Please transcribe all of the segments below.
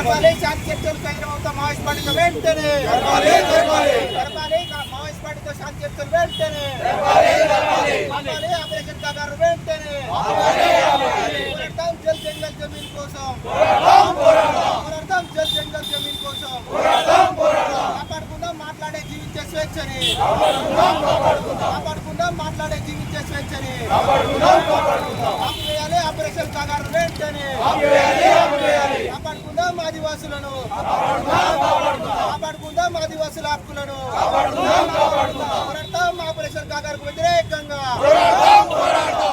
జరపాలి శాంతి చర్చలు కేంద్రంతో మావోయిస్ట్ పార్టీతో వెంటనే. జరపాలి, జరపాలి. జరపాలి మావోయిస్ట్ పార్టీతో శాంతి చర్చలు వెంటనే. ఆపాలి ఆపరేషన్ కాగారు వెంటనే. పోరాడతాం జల్ జంగల్ జమీన్ కోసం. పోరాడతాం జల్ జంగల్ జమీన్ కోసం. కాపాడుకుందాం మాట్లాడే జీవించే స్వేచ్ఛని. కాపాడుకుందాం మాట్లాడే జీవించే స్వేచ్ఛని. ఆపరేషన్ కాగారు వెంటనే. కాపాడుకుందాం ఆదివాసులను. కాపాడుకుందాం ఆదివాసుల హక్కులను. పోరాడతాం ఆపరేషన్ కాగారుకు వ్యతిరేకంగా.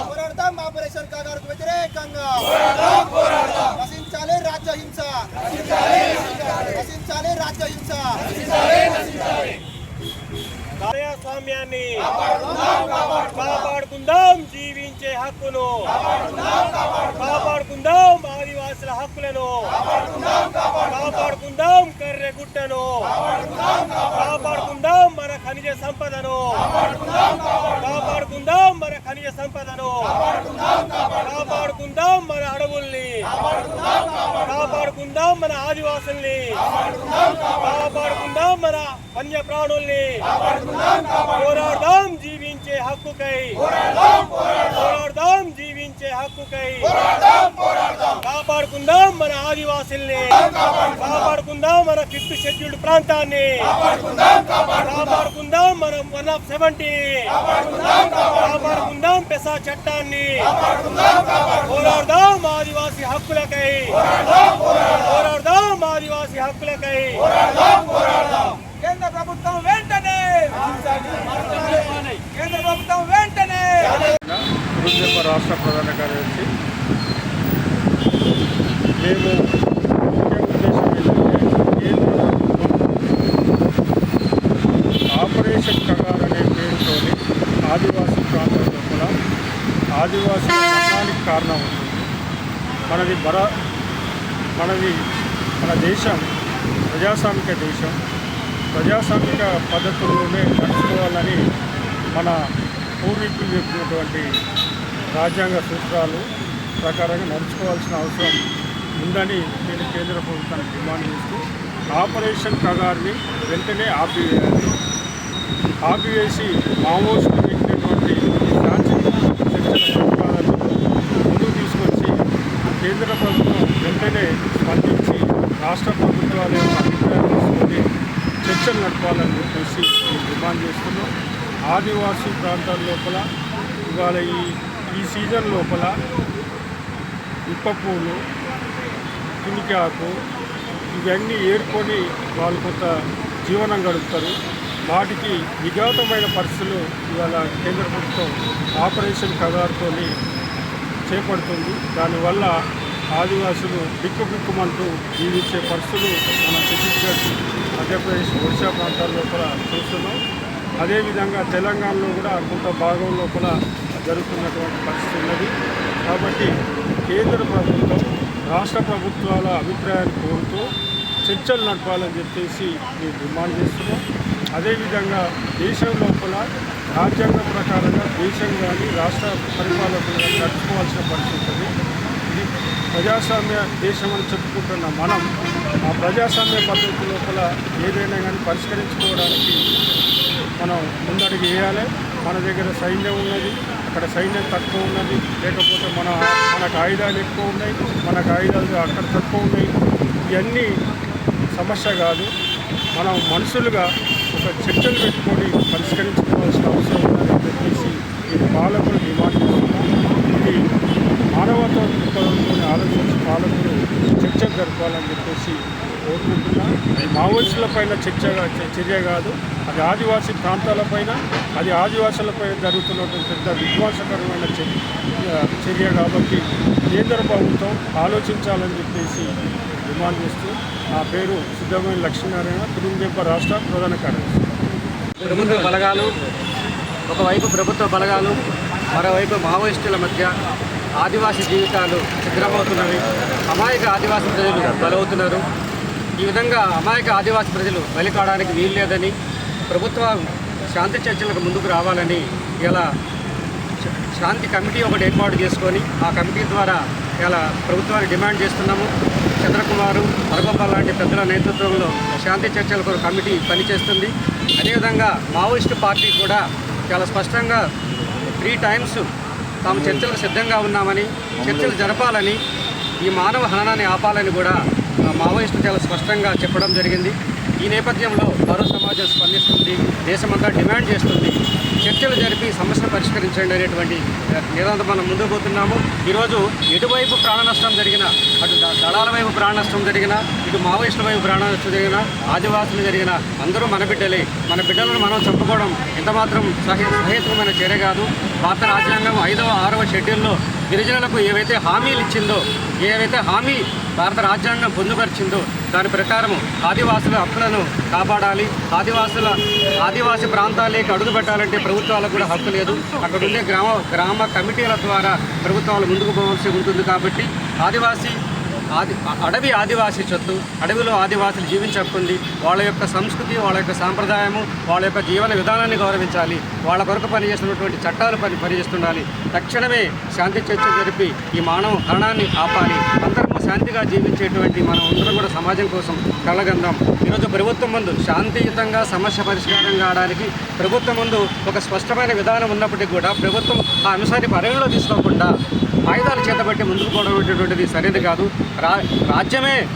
పోరాడతాం ఆపరేషన్ కాగారుకు వ్యతిరేకంగా. నశించాలి రాజ్యహింస నశించాలి రాజ్యహింస ప్రజాస్వామ్యాన్ని కాపాడుకుందాం జీవించే హక్కును. కాపాడుకుందాం ఆదివాసుల హక్కులను కాపాడుకుందాం కర్రెగుట్టను కాపాడుకుందాం మన ఖనిజ సంపదను కాపాడుకుందాం మన ఖనిజ సంపదను కాపాడుకుందాం మన అడవుల్ని కాపాడుకుందాం మన ఆదివాసుల్ని కాపాడుకుందాం మన వన్య ప్రాణుల్ని పోరాడదాం జీవించే హక్కుకై. పోరాడదాం జీవించే హక్కుకై. కాపాడుకుందాం మన ఆదివాసుల్ని. కాపాడుకుందాం మన ఫిఫ్త్ షెడ్యూల్డ్ ప్రాంతాన్ని. కాపాడుకుందాం మన వన్ ఆఫ్ సెవెంటీ. కాపాడుకుందాం పెసా చట్టాన్ని. పోరాడదాం ఆదివాసి హక్కులకై. పోరాడదాం ఆదివాసి హక్కులకై. పోరాడదాం ప్రభుత్వం వెంటనే! కేంద్ర ప్రభుత్వం వెంటనే! రాష్ట్ర ప్రధాన కార్యదర్శి. మేము ఆపరేషన్ కగార్ అనే పేరుతో ఆదివాసీ ప్రాంతంలో కూడా ఆదివాసీ మరణానికి కారణం అవుతుంది. మనది బర మనది మన దేశం ప్రజాస్వామిక దేశం ప్రజాస్వామిక పద్ధతుల్లోనే నడుచుకోవాలని మన పూర్వీకులు చెప్పినటువంటి రాజ్యాంగ సూత్రాలు ప్రకారంగా నడుచుకోవాల్సిన అవసరం ఉందని నేను కేంద్ర ప్రభుత్వానికి డిమాండ్ చేస్తూ ఆపరేషన్ కగార్ని వెంటనే ఆపివేయాలి. ఆపివేసి మావోయిస్టులు పెట్టినటువంటి శాంతి ముందుకు తీసుకొచ్చి కేంద్ర ప్రభుత్వం వెంటనే స్పందించి రాష్ట్ర ప్రభుత్వాల యొక్క చర్చలు నడపాలని చెప్పేసి డిమాండ్ చేస్తున్నాం. ఆదివాసీ ప్రాంతాల లోపల ఇవాళ ఈ ఈ సీజన్ లోపల ఇప్పపూలు తునికాకు ఇవన్నీ ఏర్కొని వాళ్ళు కొంత జీవనం గడుపుతారు. వాటికి విఘాతమైన పరిస్థితులు ఇవాళ కేంద్ర ప్రభుత్వం ఆపరేషన్ కగారుతోని చేపడుతుంది. దానివల్ల ఆదివాసులు బిక్కు బిక్కుమంటూ జీవించే పరిస్థితులు మన ఛత్తీస్గఢ్ మధ్యప్రదేశ్ ఒడిశా ప్రాంతాల లోపల చూస్తున్నాం. అదేవిధంగా తెలంగాణలో కూడా కొంత భాగం లోపల జరుగుతున్నటువంటి పరిస్థితి ఉన్నది. కాబట్టి కేంద్ర ప్రభుత్వం రాష్ట్ర ప్రభుత్వాల అభిప్రాయాన్ని కోరుతూ చర్చలు నడపాలని చెప్పేసి మేము డిమాండ్ చేస్తున్నాం. అదేవిధంగా దేశం లోపల రాజ్యాంగం ప్రకారంగా దేశం కానీ రాష్ట్ర పరిపాలకులు కానీ నడుచుకోవాల్సిన పరిస్థితి ఉంది ఇది ప్రజాస్వామ్య దేశం అని చెప్పుకుంటున్న మనం ఆ ప్రజాస్వామ్య పద్ధతి లోపల ఏదైనా కానీ పరిష్కరించుకోవడానికి మనం ముందడుగు వేయాలి. మన దగ్గర సైన్యం ఉన్నది అక్కడ సైన్యం తక్కువ ఉన్నది లేకపోతే మన మనకు ఆయుధాలు ఎక్కువ ఉన్నాయి మనకు ఆయుధాలు అక్కడ తక్కువ ఉన్నాయి. ఇవన్నీ సమస్య కాదు. మనం మనుషులుగా ఒక చర్చలు పెట్టుకొని పరిష్కరించుకోవాల్సిన అవసరం ఉందని చెప్పేసి ఈ పాలకులు డిమాండ్ చేస్తున్నాం. ఇది మానవత్వ దృక్పథంతో ఆలోచించి పాలకులు చర్చ జరపాలని చెప్పేసి కోరుకుంటున్నా. అది మావోయిస్టుల పైన చర్చ చర్య కాదు. అది ఆదివాసీ ప్రాంతాలపైన అది ఆదివాసులపై జరుగుతున్నటువంటి పెద్ద విధ్వంసకరమైన చర్య కాబట్టి కేంద్ర ప్రభుత్వం ఆలోచించాలని చెప్పేసి డిమాండ్ చేస్తూ నా పేరు సిద్ధమైన లక్ష్మీనారాయణ కుటుంబ రాష్ట్ర ప్రధాన కార్యదర్శి. ప్రభుత్వ బలగాలు ఒకవైపు ప్రభుత్వ బలగాలు మరోవైపు మావోయిస్టుల మధ్య ఆదివాసీ జీవితాలు చిత్రమవుతున్నవి అమాయక ఆదివాసీ ప్రజలు బలవుతున్నారు. ఈ విధంగా అమాయక ఆదివాసీ ప్రజలు బలి కావడానికి వీలు లేదని ప్రభుత్వం శాంతి చర్చలకు ముందుకు రావాలని ఇలా శాంతి కమిటీ ఒకటి ఏర్పాటు చేసుకొని ఆ కమిటీ ద్వారా ఇలా ప్రభుత్వాన్ని డిమాండ్ చేస్తున్నాము. చంద్రకుమారు మరగోపాల్ లాంటి పెద్దల నేతృత్వంలో శాంతి చర్చల కొరకు కమిటీ పనిచేస్తుంది. అదేవిధంగా మావోయిస్టు పార్టీ కూడా చాలా స్పష్టంగా త్రీ టైమ్స్ తాము చర్చలకు సిద్ధంగా ఉన్నామని చర్చలు జరపాలని ఈ మానవ హననాన్ని ఆపాలని కూడా మావోయిస్టులు చాలా స్పష్టంగా చెప్పడం జరిగింది. ఈ నేపథ్యంలో మరో సమాజం స్పందిస్తుంది దేశమంతా డిమాండ్ చేస్తుంది. చర్చలు జరిపి సమస్యను పరిష్కరించండి అనేటువంటి నిరంతరం మనం ముందుకు పోతున్నాము. ఈరోజు ఎటువైపు ప్రాణ నష్టం జరిగినా అటు వైపు ప్రాణ నష్టం జరిగినా ఇటు మావోయిస్టుల వైపు ప్రాణ నష్టం జరిగినా ఆదివాసులు జరిగినా అందరూ మన బిడ్డలే. మన బిడ్డలను మనం చంపుకోవడం ఎంతమాత్రం సహే సహేతుకమైన చర్య కాదు. భారత రాజ్యాంగం ఐదవ ఆరవ షెడ్యూల్లో గిరిజనులకు ఏవైతే హామీలు ఇచ్చిందో ఏవైతే హామీ భారత రాజ్యాంగం పొందుపరిచిందో దాని ప్రకారం ఆదివాసుల హక్కులను కాపాడాలి. ఆదివాసుల ఆదివాసీ ప్రాంతాలకి అడుగు పెట్టాలంటే ప్రభుత్వాలకు కూడా హక్కు లేదు. అక్కడ ఉండే గ్రామ గ్రామ కమిటీల ద్వారా ప్రభుత్వాలు ముందుకు పోవాల్సి ఉంటుంది కాబట్టి ఆదివాసీ ఆది అడవి ఆదివాసీ చొత్తు. అడవిలో ఆదివాసులు జీవించకుంది వాళ్ళ యొక్క సంస్కృతి వాళ్ళ యొక్క సాంప్రదాయము వాళ్ళ యొక్క జీవన విధానాన్ని గౌరవించాలి. వాళ్ళ కొరకు పనిచేస్తున్నటువంటి చట్టాలు పని పనిచేస్తుండాలి. తక్షణమే శాంతి చర్చ జరిపి ఈ మానవ హరణాన్ని ఆపాలి. అందరం శాంతిగా జీవించేటువంటి మనం అందరం కూడా సమాజం కోసం కలగందాం. ఈరోజు ప్రభుత్వం ముందు శాంతియుతంగా సమస్య పరిష్కారం కావడానికి ప్రభుత్వం ముందు ఒక స్పష్టమైన విధానం ఉన్నప్పటికీ కూడా ప్రభుత్వం ఆ అంశాన్ని పరిగణలో తీసుకోకుండా ఆయుధాలు చేతబట్టి ముందుకు పోవడం అనేటువంటిది సరైనది కాదు. రా రాజ్యమే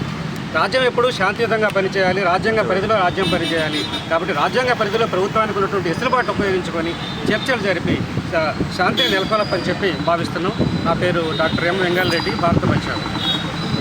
రాజ్యం ఎప్పుడూ శాంతియుతంగా పనిచేయాలి రాజ్యాంగ పరిధిలో రాజ్యం పనిచేయాలి. కాబట్టి రాజ్యాంగ పరిధిలో ప్రభుత్వానికి ఉన్నటువంటి ఎసులుబాటు ఉపయోగించుకొని చర్చలు జరిపి శా- శాంతిని నెలకొల్పని చెప్పి భావిస్తున్నాం. నా పేరు డాక్టర్ ఎం వెంగళరెడ్డి భారత పక్షాలు